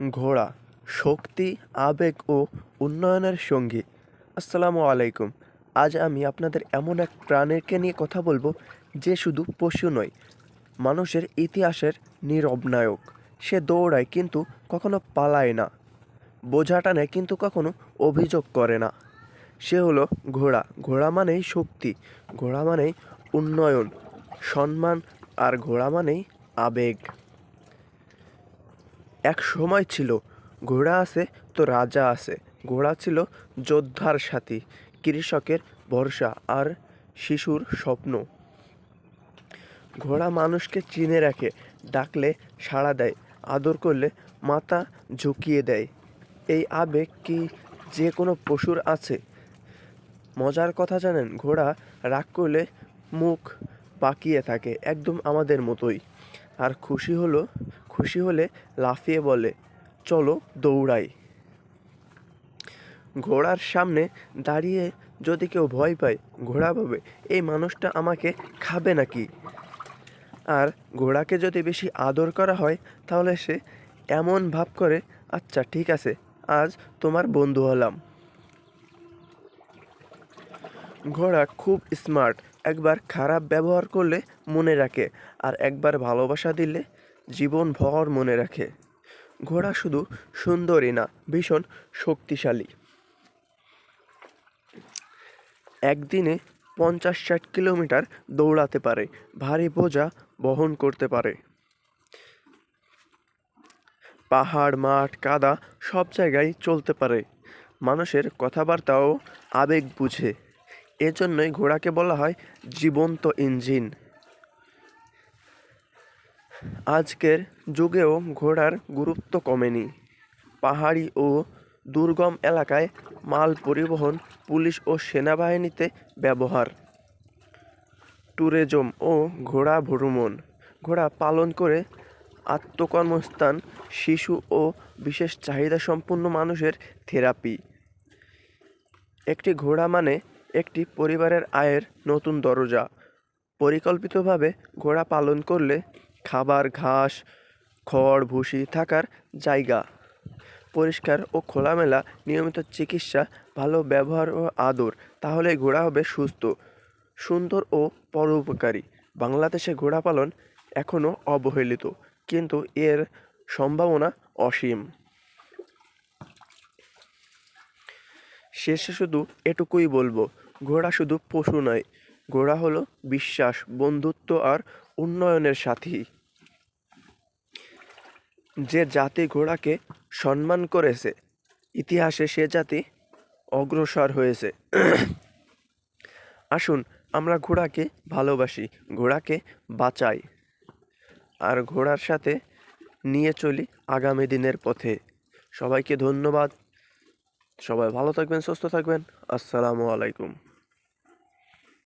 ঘোড়া, শক্তি, আবেগ ও উন্নয়নের সঙ্গী। আসসালামু আলাইকুম। আজ আমি আপনাদের এমন এক প্রাণীকে নিয়ে কথা বলব যে শুধু পশু নয়, মানুষের ইতিহাসের নীরব নায়ক। সে দৌড়ায় কিন্তু কখনো পালায় না, বোঝা টানে কিন্তু কখনো অভিযোগ করে না। সে হলো ঘোড়া। ঘোড়া মানেই শক্তি, ঘোড়া মানেই উন্নয়ন, সম্মান, আর ঘোড়া মানেই আবেগ। এক সময় ছিল, ঘোড়া আছে তো রাজা আছে। ঘোড়া ছিল যোদ্ধার সাথী, কৃষকের ভরসা আর শিশুর স্বপ্ন। ঘোড়া মানুষকে চিনে রাখে, ডাকলে সাড়া দেয়, আদর করলে মাথা ঝুঁকিয়ে দেয়। এই আবেগ কি যে কোনো পশুর আছে? মজার কথা জানেন, ঘোড়া রাগ করলে মুখ পাকিয়ে থাকে, একদম আমাদের মতোই। আর খুশি হলো খুশি হলে লাফিয়ে বলে, চলো দৌড়াই। ঘোড়ার সামনে দাঁড়িয়ে যদি কেউ ভয় পায়, ঘোড়া ভাবে, এই মানুষটা আমাকে খাবে নাকি? আর ঘোড়াকে যদি বেশি আদর করা হয়, তাহলে সে এমন ভাব করে আচ্ছা ঠিক আছে, আজ তোমার বন্ধু হলাম। ঘোড়া খুব স্মার্ট একবার খারাপ ব্যবহার করলে মনে রাখে, আর একবার ভালোবাসা দিলে জীবন ভর মনে রাখে। ঘোড়া শুধু সুন্দরী না, ভীষণ শক্তিশালী। একদিনে পঞ্চাশ ষাট কিলোমিটার দৌড়াতে পারে, ভারী বোঝা বহন করতে পারে। পাহাড়, মাঠ, কাদা সব জায়গায় চলতে পারে। মানুষের কথাবার্তাও আবেগ বুঝে। এজন্যই ঘোড়াকে বলা হয় জীবন্ত ইঞ্জিন। আজকের যুগেও ঘোড়ার গুরুত্ব কমেনি। পাহাড়ি ও দুর্গম এলাকায় মাল পরিবহন, পুলিশ ও সেনাবাহিনীতে ব্যবহার। ট্যুরিজম ও ঘোড়া ভ্রমণ। ঘোড়া পালন করে আত্মকর্মস্থান, শিশু ও বিশেষ চাহিদা সম্পন্ন মানুষের থেরাপি। একটি ঘোড়া মানে একটি পরিবারের আয়ের নতুন দরজা। পরিকল্পিতভাবে ঘোড়া পালন করলে খাবার, ঘাস, খড়, ভুসি থাকার জায়গা। পরিষ্কার ও খোলামেলা নিয়মিত চিকিৎসা, ভালো ব্যবহার ও আদর, তাহলে ঘোড়া হবে সুস্থ, সুন্দর ও পরোপকারী। বাংলাদেশে ঘোড়া পালন এখনও অবহেলিত, কিন্তু এর সম্ভাবনা অসীম। শেষে শুধু এটুকুই বলব, ঘোড়া শুধু পশু নয়, ঘোড়া হলো বিশ্বাস, বন্ধুত্ব আর উন্নয়নের সাথী। যে জাতি ঘোড়াকে সম্মান করেছে, ইতিহাসে সে জাতি অগ্রসর হয়েছে। আসুন, আমরা ঘোড়াকে ভালোবাসি, ঘোড়াকে বাঁচাই আর ঘোড়ার সাথে নিয়ে চলি আগামী দিনের পথে। সবাইকে ধন্যবাদ। সবাই ভালো থাকবেন, সুস্থ থাকবেন। আসসালামু আলাইকুম।